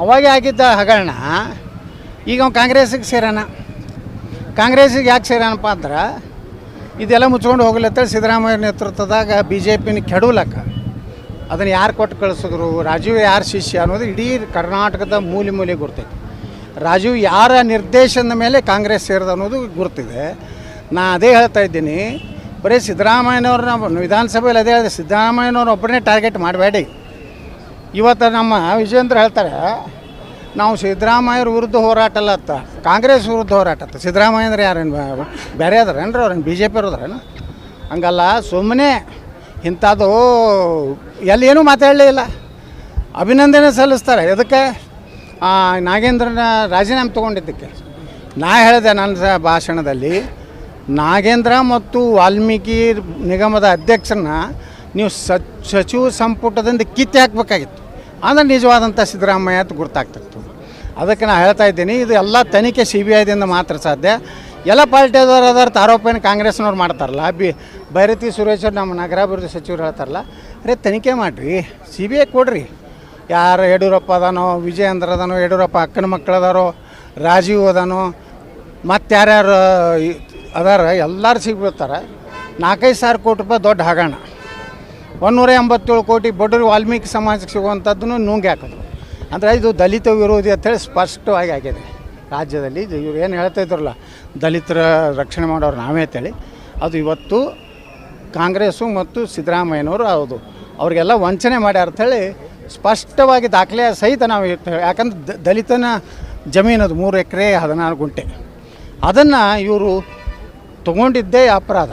ಅವಾಗೆ ಆಗಿದ್ದ ಹಗರಣ, ಈಗ ಅವ್ನು ಕಾಂಗ್ರೆಸ್ಸಿಗೆ ಸೇರಾನ ಕಾಂಗ್ರೆಸ್ಸಿಗೆ ಯಾಕೆ ಸೇರಾನಪ್ಪ ಅಂದ್ರೆ, ಇದೆಲ್ಲ ಮುಚ್ಕೊಂಡು ಹೋಗ್ಲತ್ತೇಳಿ ಸಿದ್ದರಾಮಯ್ಯ ನೇತೃತ್ವದಾಗ ಬಿ ಜೆ ಪಿನ ಕೆಡವಲಕ್ಕ ಅದನ್ನು ಯಾರು ಕೊಟ್ಟು ಕಳಿಸಿದ್ರು, ರಾಜೀವ್ ಯಾರು ಶಿಷ್ಯ ಅನ್ನೋದು ಇಡೀ ಕರ್ನಾಟಕದ ಮೂಲೆ ಮೂಲೆ ಗುರ್ತೈತಿ. ರಾಜೀವ್ ಯಾರ ನಿರ್ದೇಶನದ ಮೇಲೆ ಕಾಂಗ್ರೆಸ್ ಸೇರಿದೆ ಅನ್ನೋದು ಗುರ್ತಿದೆ. ನಾ ಅದೇ ಹೇಳ್ತಾ ಇದ್ದೀನಿ, ಬರೀ ಸಿದ್ದರಾಮಯ್ಯನವ್ರನ್ನ ವಿಧಾನಸಭೆಯಲ್ಲಿ ಅದೇ ಹೇಳಿದೆ ಸಿದ್ದರಾಮಯ್ಯನವ್ರ ಒಬ್ಬರನ್ನೇ ಟಾರ್ಗೆಟ್ ಮಾಡಬೇಡಿ. ಇವತ್ತು ನಮ್ಮ ವಿಜೇಂದ್ರ ಹೇಳ್ತಾರೆ, ನಾವು ಸಿದ್ದರಾಮಯ್ಯರ ವಿರುದ್ಧ ಹೋರಾಟ ಅಲ್ಲ ಅತ್ತ ಕಾಂಗ್ರೆಸ್ ವಿರುದ್ಧ ಹೋರಾಟ ಅತ್ತ ಸಿದ್ದರಾಮಯ್ಯ ಅಂದ್ರೆ ಯಾರೇನು ಬೇರೆ ಅದಾರೇನ್ರಿ ಅವ್ರೇನು ಬಿ ಜೆ ಪಿ ಅವ್ರದ್ರೇನು ಹಂಗಲ್ಲ ಸುಮ್ಮನೆ ಇಂಥದ್ದು ಎಲ್ಲಿ ಏನೂ ಮಾತಾಡಲೇ ಇಲ್ಲ. ಅಭಿನಂದನೆ ಸಲ್ಲಿಸ್ತಾರೆ. ಎದಕ್ಕೆ? ನಾಗೇಂದ್ರನ ರಾಜೀನಾಮೆ ತೊಗೊಂಡಿದ್ದಕ್ಕೆ. ನಾ ಹೇಳಿದೆ ನನ್ನ ಭಾಷಣದಲ್ಲಿ, ನಾಗೇಂದ್ರ ಮತ್ತು ವಾಲ್ಮೀಕಿ ನಿಗಮದ ಅಧ್ಯಕ್ಷರನ್ನ ನೀವು ಸಚ್, ಸಚಿವ ಸಂಪುಟದಿಂದ ಕಿತ್ತಿ ಹಾಕಬೇಕಾಗಿತ್ತು. ಅಂದ್ರೆ ನಿಜವಾದಂಥ ಸಿದ್ದರಾಮಯ್ಯ ಅಂತ ಗುರ್ತಾಗ್ತಿತ್ತು. ಅದಕ್ಕೆ ನಾನು ಹೇಳ್ತಾ ಇದ್ದೀನಿ, ಇದು ಎಲ್ಲ ತನಿಖೆ ಸಿ ಬಿ ಐದಿಂದ ಮಾತ್ರ ಸಾಧ್ಯ. ಎಲ್ಲ ಪಾರ್ಟಿಯವರು ಅದರ ಆರೋಪನ ಕಾಂಗ್ರೆಸ್ನವ್ರು ಮಾಡ್ತಾರಲ್ಲ? ಬಿ, ಭೈರತಿ ಸುರೇಶ್ ಅವ್ರು ನಮ್ಮ ನಗರಾಭಿವೃದ್ಧಿ ಸಚಿವರು ಹೇಳ್ತಾರಲ್ಲ, ಅರೆ ತನಿಖೆ ಮಾಡಿರಿ ಸಿ ಬಿ ಐ ಕೊಡ್ರಿ. ಯಾರು ಯಡಿಯೂರಪ್ಪ ಅದಾನೋ, ವಿಜಯೇಂದ್ರ ಅದಾನೋ, ಯಡಿಯೂರಪ್ಪ ಅಕ್ಕನ ಮಕ್ಕಳು ಅದಾರೋ, ರಾಜೀವ್ ಅದಾನೋ ಮತ್ತು ಯಾರ್ಯಾರು ಅದಾರ, ಎಲ್ಲರೂ ಸಿಗ್ಬಿಡ್ತಾರೆ. ನಾಲ್ಕೈದು ಸಾವಿರ ಕೋಟಿ ರೂಪಾಯಿ ದೊಡ್ಡ ಹಗರಣ. ಒಂದೂರ ಎಂಬತ್ತೇಳು ಕೋಟಿ ಬಡವರು ವಾಲ್ಮೀಕಿ ಸಮಾಜಕ್ಕೆ ಸಿಗುವಂಥದ್ದನ್ನು ನುಂಗಿ ಹಾಕೋದು. ಅಂದರೆ ಇದು ದಲಿತ ವಿರೋಧಿ ಅಂತೇಳಿ ಸ್ಪಷ್ಟವಾಗಿ ಆಗಿದೆ. ರಾಜ್ಯದಲ್ಲಿ ಇದು ಇವ್ರು ಏನು ಹೇಳ್ತಾ ಇದ್ರಲ್ಲ, ದಲಿತರ ರಕ್ಷಣೆ ಮಾಡೋರು ನಾವೇ ಅಂತೇಳಿ ಅದು ಇವತ್ತು ಕಾಂಗ್ರೆಸ್ಸು ಮತ್ತು ಸಿದ್ದರಾಮಯ್ಯನವರು ಹೌದು, ಅವ್ರಿಗೆಲ್ಲ ವಂಚನೆ ಮಾಡ್ಯಾರ ಅಂಥೇಳಿ ಸ್ಪಷ್ಟವಾಗಿ ದಾಖಲೆ ಸಹಿತ ನಾವು ಇರ್ತೇವೆ ಯಾಕಂದ್ರೆ ದಲಿತನ ಜಮೀನು ಅದು ಮೂರು ಎಕರೆ ಹದಿನಾರು ಗುಂಟೆ. ಅದನ್ನು ಇವರು ತೊಗೊಂಡಿದ್ದೇ ಅಪರಾಧ.